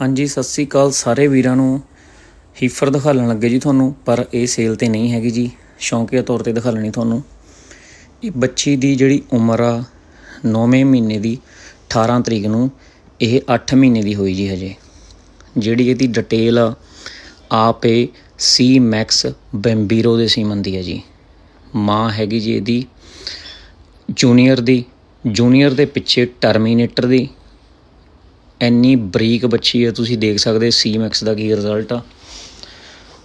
ਹਾਂਜੀ, ਸਤਿ ਸ੍ਰੀ ਅਕਾਲ ਸਾਰੇ ਵੀਰਾਂ ਨੂੰ। ਹੀਫਰ ਦਿਖਾਉਣ ਲੱਗੇ ਜੀ ਤੁਹਾਨੂੰ, ਪਰ ਇਹ ਸੇਲ ਤੇ ਨਹੀਂ ਹੈਗੀ ਜੀ। ਸ਼ੌਂਕੀਆ ਤੌਰ ਤੇ ਦਿਖਾਲਣੀ ਤੁਹਾਨੂੰ। ਇਹ ਬੱਚੀ ਦੀ ਜਿਹੜੀ ਉਮਰ ਆ 9ਵੇਂ ਮਹੀਨੇ ਦੀ 18 ਤਰੀਕ ਨੂੰ, ਇਹ 8 ਮਹੀਨੇ ਦੀ ਹੋਈ ਜੀ ਹਜੇ। ਜਿਹੜੀ ਇਹਦੀ ਡਿਟੇਲ ਆ, ਆਪ ਇਹ ਸੀ ਮੈਕਸ ਬੈਂਬੀਰੋ ਦੇ ਸੀਮਨ ਦੀ ਹੈ ਜੀ। ਮਾਂ ਹੈਗੀ ਜੀ ਇਹਦੀ ਜੂਨੀਅਰ ਦੀ ਜੂਨੀਅਰ ਦੇ ਪਿੱਛੇ ਟਰਮੀਨੇਟਰ ਦੀ ਇੰਨੀ ਬਰੀਕ ਬੱਚੀ ਹੈ ਤੁਸੀਂ ਦੇਖ ਸਕਦੇ ਸੀ ਮੈਕਸ ਦਾ ਕੀ ਰਿਜ਼ਲਟ ਆ।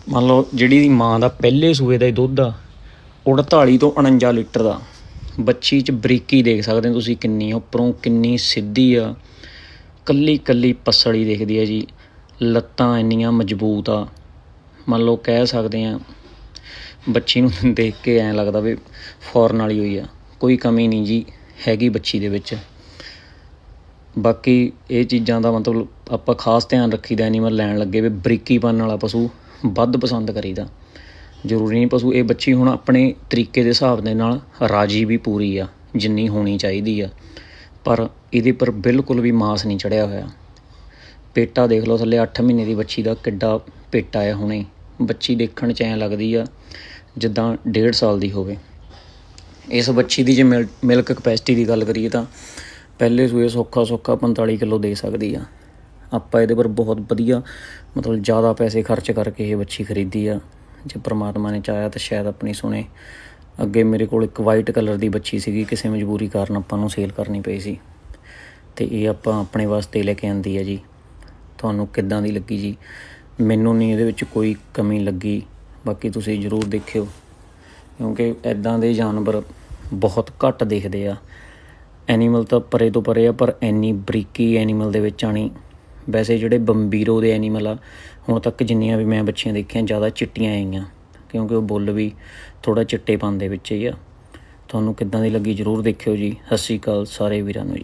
ਮੰਨ ਲਓ ਜਿਹੜੀ ਮਾਂ ਦਾ ਪਹਿਲੇ ਸੂਏ ਦਾ ਹੀ ਦੁੱਧ ਆ 48 ਤੋਂ 49 ਲੀਟਰ ਦਾ। ਬੱਚੀ 'ਚ ਬਰੀਕੀ ਦੇਖ ਸਕਦੇ ਹੋ ਤੁਸੀਂ ਕਿੰਨੀ ਉੱਪਰੋਂ ਕਿੰਨੀ ਸਿੱਧੀ ਆ। ਕੱਲੀ ਕੱਲੀ ਪਸੜੀ ਦਿਖਦੀ ਆ ਜੀ, ਲੱਤਾਂ ਇੰਨੀਆਂ ਮਜ਼ਬੂਤ ਆ। ਮੰਨ ਲਓ ਕਹਿ ਸਕਦੇ ਆ, ਬੱਚੀ ਨੂੰ ਦੇਖ ਕੇ ਐਂ ਲੱਗਦਾ ਵੀ ਫੌਰਨ ਵਾਲੀ ਹੋਈ ਆ, ਕੋਈ ਕਮੀ ਨਹੀਂ ਜੀ, ਹੈਗੀ ਬੱਚੀ ਦੇ ਵਿੱਚ। ਬਾਕੀ ਇਹ ਚੀਜ਼ਾਂ ਦਾ ਮਤਲਬ ਆਪਾਂ ਖਾਸ ਧਿਆਨ ਰੱਖੀਦਾ ਐਨੀਮਲ ਲੈਣ ਲੱਗੇ ਵੀ ਬਰੀਕੀਪਨ ਵਾਲਾ ਪਸ਼ੂ ਵੱਧ ਪਸੰਦ ਕਰੀਦਾ। ਜ਼ਰੂਰੀ ਨਹੀਂ ਪਸ਼ੂ, ਇਹ ਬੱਚੀ ਹੁਣ ਆਪਣੇ ਤਰੀਕੇ ਦੇ ਹਿਸਾਬ ਦੇ ਨਾਲ ਰਾਜੀ ਵੀ ਪੂਰੀ ਆ, ਜਿੰਨੀ ਹੋਣੀ ਚਾਹੀਦੀ ਆ। ਪਰ ਇਹਦੇ ਪਰ ਬਿਲਕੁਲ ਵੀ ਮਾਸ ਨਹੀਂ ਚੜਿਆ ਹੋਇਆ। ਪੇਟਾ ਦੇਖ ਲਓ ਥੱਲੇ 8 ਮਹੀਨੇ ਦੀ ਬੱਚੀ ਦਾ ਕਿੱਡਾ ਪੇਟਾ ਆ ਹੁਣੇ। ਬੱਚੀ ਦੇਖਣ 'ਚ ਐਂ ਲੱਗਦੀ ਆ ਜਿੱਦਾਂ 1.5 ਸਾਲ ਦੀ ਹੋਵੇ। ਇਸ ਬੱਚੀ ਦੀ ਜੇ ਮਿਲਕ ਕਪੈਸਿਟੀ ਦੀ ਗੱਲ ਕਰੀਏ ਤਾਂ ਪਹਿਲੇ ਸੂਏ ਸੌਖਾ ਸੌਖਾ 45 ਕਿਲੋ ਦੇ ਸਕਦੀ ਆ। ਆਪਾਂ ਇਹਦੇ ਪਰ ਬਹੁਤ ਵਧੀਆ, ਮਤਲਬ ਜ਼ਿਆਦਾ ਪੈਸੇ ਖਰਚ ਕਰਕੇ ਇਹ ਬੱਚੀ ਖਰੀਦੀ ਆ। ਜੇ ਪ੍ਰਮਾਤਮਾ ਨੇ ਚਾਹਿਆ ਤਾਂ ਸ਼ਾਇਦ ਆਪਣੀ ਸੁਣੇ। ਅੱਗੇ ਮੇਰੇ ਕੋਲ ਇੱਕ ਵਾਈਟ ਕਲਰ ਦੀ ਬੱਚੀ ਸੀਗੀ, ਕਿਸੇ ਮਜਬੂਰੀ ਕਾਰਨ ਆਪਾਂ ਨੂੰ ਸੇਲ ਕਰਨੀ ਪਈ ਸੀ। ਤੇ ਇਹ ਆਪਾਂ ਆਪਣੇ ਵਾਸਤੇ ਲੈ ਕੇ ਆਂਦੀ ਹੈ ਜੀ। ਤੁਹਾਨੂੰ ਕਿੱਦਾਂ ਦੀ ਲੱਗੀ ਜੀ? ਮੈਨੂੰ ਨਹੀਂ ਇਹਦੇ ਵਿੱਚ ਕੋਈ ਕਮੀ ਲੱਗੀ। ਬਾਕੀ ਤੁਸੀਂ ਜ਼ਰੂਰ ਦੇਖਿਓ। ਕਿਉਂਕਿ ਐਦਾਂ ਦੇ ਜਾਨਵਰ ਬਹੁਤ ਘੱਟ ਦਿਖਦੇ ਆ। ਐਨੀਮਲ ਤਾਂ ਪਰੇ ਤੋਂ ਪਰੇ ਆ, ਪਰ ਐਨੀ ਬਰੀਕੀ ਐਨੀਮਲ ਦੇ ਵਿੱਚ ਆਣੀ। ਵੈਸੇ ਜਿਹੜੇ ਬੰਬੀਰੋ ਦੇ ਐਨੀਮਲ ਆ, ਹੁਣ ਤੱਕ ਜਿੰਨੀਆਂ ਵੀ ਮੈਂ ਬੱਚੀਆਂ ਦੇਖੀਆਂ, ਜ਼ਿਆਦਾ ਚਿੱਟੀਆਂ ਆਈਆਂ ਕਿਉਂਕਿ ਉਹ ਬੁੱਲ ਵੀ ਥੋੜਾ ਚਿੱਟੇਪਨ ਦੇ ਵਿੱਚ ਹੀ ਆ। ਤੁਹਾਨੂੰ ਕਿੱਦਾਂ ਦੀ ਲੱਗੀ ਜਰੂਰ ਦੇਖਿਓ ਜੀ। ਸਤਿ ਸ਼੍ਰੀ ਅਕਾਲ ਸਾਰੇ ਵੀਰਾਂ ਨੂੰ ਜੀ।